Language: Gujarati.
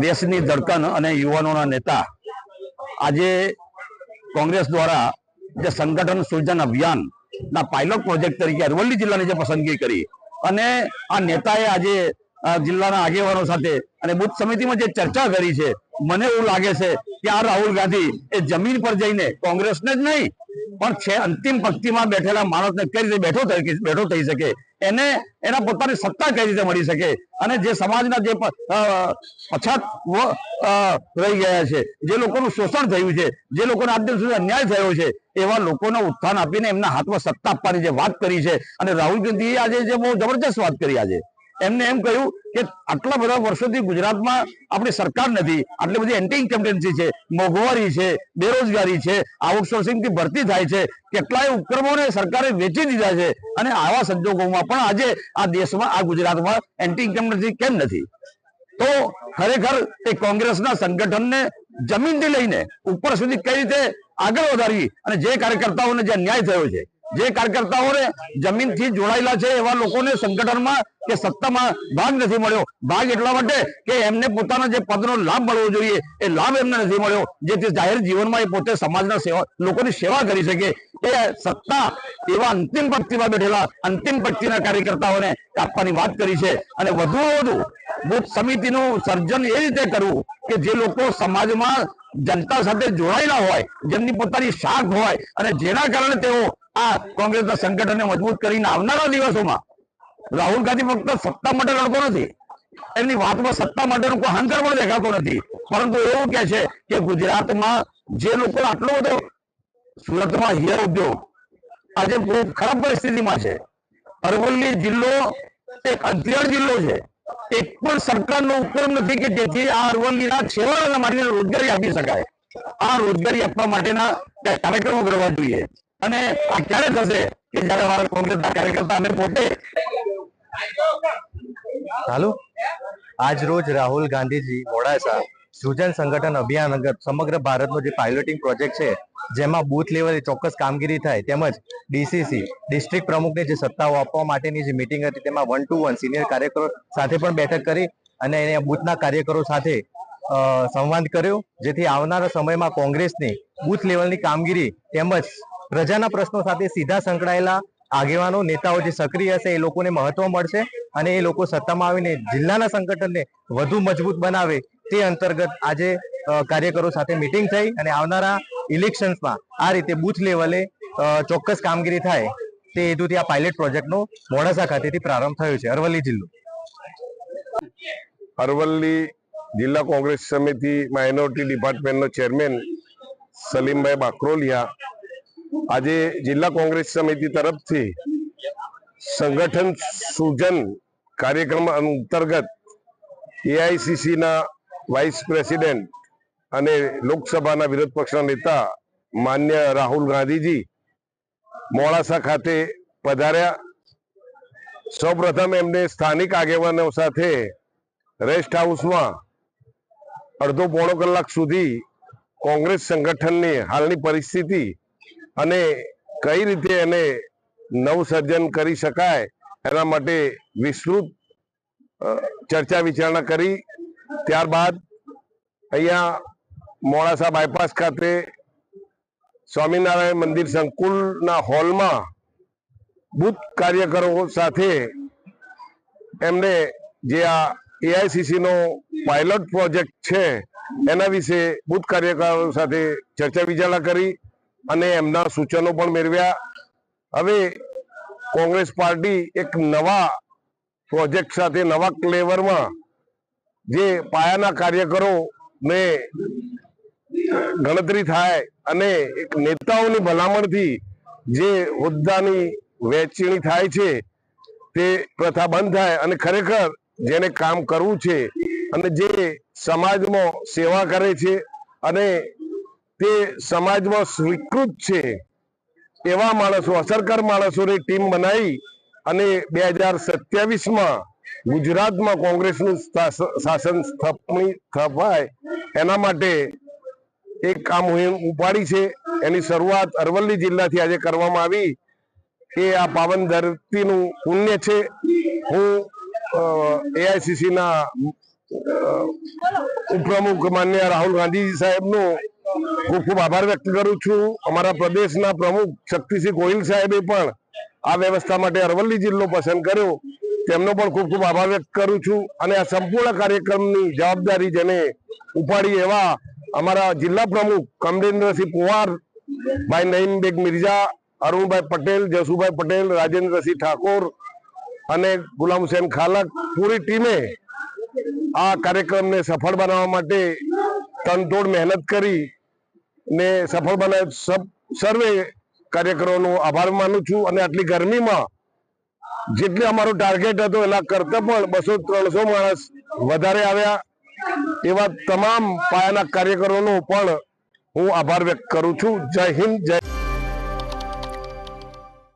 દેશની ધડકન અને યુવાનોના નેતા આજે કોંગ્રેસ દ્વારા જે સંગઠન સૃજન અભિયાન ના પાયલોટ પ્રોજેક્ટ તરીકે અરવલ્લી જિલ્લાની જે પસંદગી કરી અને આ નેતાએ આજે જિલ્લાના આગેવાનો સાથે અને બુથ સમિતિમાં જે ચર્ચા કરી છે, મને એવું લાગે છે કે આ રાહુલ ગાંધી એ જમીન પર જઈને કોંગ્રેસને જ નહીં પણ છે, અંતિમ પંક્તિમાં બેઠેલા માણસને કઈ રીતે બેઠો થઈ બેઠો થઈ શકે? એને, એના પોતાની સત્તા કઈ રીતે મળી શકે? અને જે સમાજના જે પછાત રહી ગયા છે, જે લોકોનું શોષણ થયું છે, જે લોકોને આજ સુધી અન્યાય થયો છે, એવા લોકોને ઉત્થાન આપીને એમના હાથમાં સત્તા આપવાની જે વાત કરી છે, અને રાહુલ ગાંધીએ આજે જે બહુ જબરજસ્ત વાત કરી આજે. એમને એમ કહ્યું કે આટલા બધા વર્ષોથી ગુજરાતમાં આપણી સરકાર નથી. આટલી બધી એન્ટી ઇન્કમ્પટન્સી છે, મોંઘવારી છે, બેરોજગારી છે આઉટસોર્સિંગથી ભરતી થાય છે. કેટલાય ઉપક્રમોને સરકારે વેચી દીધા છે અને આવા સંજોગોમાં પણ આજે આ દેશમાં, આ ગુજરાતમાં એન્ટી ઇન્કમ્પટન્સી કેમ નથી? તો ખરેખર એ કોંગ્રેસના સંગઠનને જમીનથી લઈને ઉપર સુધી કઈ રીતે આગળ વધારવી અને જે કાર્યકર્તાઓને જે અન્યાય થયો છે જે કાર્યકર્તાઓને જમીનથી જોડાયેલા છે એવા લોકોને સંગઠનમાં કે સત્તામાં ભાગ નથી મળ્યો. ભાગ એટલા માટે કે એમને પોતાના જે પદનો લાભ મળવો જોઈએ. એ લાભ એમને નથી મળ્યો. જેથી જાહેર જીવનમાં એ પોતે સમાજના સેવા, લોકોની સેવા કરી શકે. એ સત્તા એવા અંતિમ પંક્તિમાં બેઠેલા, અંતિમ પંક્તિના કાર્યકર્તાઓને આપવાની વાત કરી છે. અને વધુમાં વધુ બુથ સમિતિનું સર્જન એ રીતે કરવું કે જે લોકો સમાજમાં જનતા સાથે જોડાયેલા હોય, જેમની પોતાની શાખ હોય અને જેના કારણે તેઓ આ કોંગ્રેસના સંગઠનને મજબૂત કરીને આવનારા દિવસોમાં રાહુલ ગાંધી ફક્ત સત્તા માટે લડતો નથી. એમની વાતમાં સત્તા માટેનો કોઈ અહંકાર પણ દેખાતો નથી. પરંતુ એવું કે છે કે ગુજરાતમાં જે લોકો આટલો બધો સુરતમાં હિયર ઉદ્યોગ આજે ખૂબ ખરાબ પરિસ્થિતિમાં છે. અરવલ્લી જિલ્લો એક અંતિયાળ જિલ્લો છે. એક પણ સરકારનો ઉપક્રમ નથી કે જેથી આ અરવલ્લીના છેવાડાના માટે રોજગારી આપી શકાય. આ રોજગારી આપવા માટેના કાર્યક્રમો કરવા જોઈએ. અને આ ક્યારે થશે કે જયારે અમારા કોંગ્રેસના કાર્યકર્તા પોતે હાલો? આજ રોજ રાહુલ ગાંધીજી મોડાસા સૃજન સંગઠન અભિયાન અંગત સમગ્ર ભારતનો જે પાયલોટિંગ પ્રોજેક્ટ છે, જેમાં બૂથ લેવલે ચોક્કસ કામગીરી થાય, તેમજ ડીસીસી ડિસ્ટ્રિક્ટ પ્રમુખને જે સત્તાઓ આપવા માટેની જે મિટિંગ હતી, તેમાં વન ટુ વન સિનિયર કાર્યકરો સાથે પણ બેઠક કરી અને એને બૂથના કાર્યકરો સાથે સંવાદ કર્યો, જેથી આવનારા સમયમાં કોંગ્રેસની બૂથ લેવલની કામગીરી તેમજ પ્રજાના પ્રશ્નો સાથે સીધા સંકળાયેલા આગેવાનો, નેતાઓ જે સક્રિય હશે, એ લોકોને મહત્વ મળશે અને એ લોકો સત્તામાં આવીને જિલ્લાના સંગઠનને વધુ મજબૂત બનાવે તે અંતર્ગત આજે કાર્યકરો સાથે મિટિંગ થઈ અને આવનારા ઇલેક્શન્સમાં આ રીતે બૂથ લેવલે ચોક્કસ કામગીરી થાય તે હેતુથી આ પાયલટ પ્રોજેક્ટનો મોડાસા ખાતેથી પ્રારંભ થયો છે. અરવલ્લી જિલ્લો. અરવલ્લી જિલ્લા કોંગ્રેસ સમિતિ માઇનોરિટી ડિપાર્ટમેન્ટનો ચેરમેન સલીમભાઈ બાકરોલિયા આજે જિલ્લા કોંગ્રેસ સમિતિ તરફથી સંગઠન સૂજન કાર્યક્રમ અંતર્ગત એઆઈસીસીના વાઇસ પ્રેસિડેન્ટ અને લોકસભાના વિરોધ પક્ષના નેતા માન્ય રાહુલ ગાંધીજી મોડાસા ખાતે પધાર્યા. સૌપ્રથમ એમને સ્થાનિક આગેવાનો સાથે રેસ્ટ હાઉસમાં અડધો પોણો કલાક સુધી કોંગ્રેસ સંગઠનની હાલની પરિસ્થિતિ અને કઈ રીતે એને નવસર્જન કરી શકાય એના માટે વિસ્તૃત ચર્ચા વિચારણા કરી. ત્યારબાદ અહીંયા મોડાસા બાયપાસ ખાતે સ્વામિનારાયણ મંદિર સંકુલના હોલમાં બુથ કાર્યકરો સાથે એમને જે આ એઆઈસીસીનો પાયલોટ પ્રોજેક્ટ છે એના વિશે બુથ કાર્યકરો સાથે ચર્ચા વિચારણા કરી. અને એમના સૂચનો પણ મેળવ્યા. હવે કોંગ્રેસ પાર્ટી એક નવા પ્રોજેક્ટ સાથે, નવા ક્લેવરમાં જે પાયાના કાર્યકરો ને ગણતરી થાય અને એક નેતાઓની ભલામણથી જે હોદ્દાની વહેંચણી થાય છે તે પ્રથા બંધ થાય અને ખરેખર જેને કામ કરવું છે અને જે સમાજમાં સેવા કરે છે અને તે સમાજમાં સ્વીકૃત છે. એવા માણસો, અસરકાર માણસોની ટીમ બનાવી અને બે હજાર સત્યાવીસમાં ગુજરાતમાં કોંગ્રેસનું શાસન સ્થપણી સ્થપાય એના માટે એક આ મુહિમ ઉપાડી છે. એની શરૂઆત અરવલ્લી જિલ્લાથી આજે કરવામાં આવી. એ આ પાવન ધરતીનું પુણ્ય છે. હું એઆઈસીસીના ઉપપ્રમુખ માન્ય રાહુલ ગાંધીજી સાહેબનો ખૂબ ખૂબ આભાર વ્યક્ત કરું છું. અમારા પ્રદેશના પ્રમુખ શક્તિસિંહ ગોહિલ સાહેબે પણ આ વ્યવસ્થા માટે અરવલ્લી જિલ્લો પસંદ કર્યો. તેમનો પણ ખૂબ ખૂબ આભાર વ્યક્ત કરું છું અને આ સંપૂર્ણ કાર્યક્રમની જવાબદારી જેને ઉપાડી એવા અમારા જિલ્લા પ્રમુખ કમરેન્દ્રસિંહ પુવાર, ભાઈ નઈમ બેગ મિર્ઝા, અરુણભાઈ પટેલ, જસુભાઈ પટેલ, રાજેન્દ્રસિંહ ઠાકોર અને ગુલામ હુસેન ખાલક પૂરી ટીમે આ કાર્યક્રમને સફળ બનાવવા માટે તનતોડ મહેનત કરી ને સફળ બનાવ સર્વે કાર્યકરોનો આભાર માનું છું અને આટલી ગરમીમાં જેટલી અમારો ટાર્ગેટ હતો એના કરતા પણ બસો ત્રણસો માણસ વધારે આવ્યા. એવા તમામ પાયાના કાર્યકરોનો પણ હું આભાર વ્યક્ત કરું છું. જય હિન્દ, જય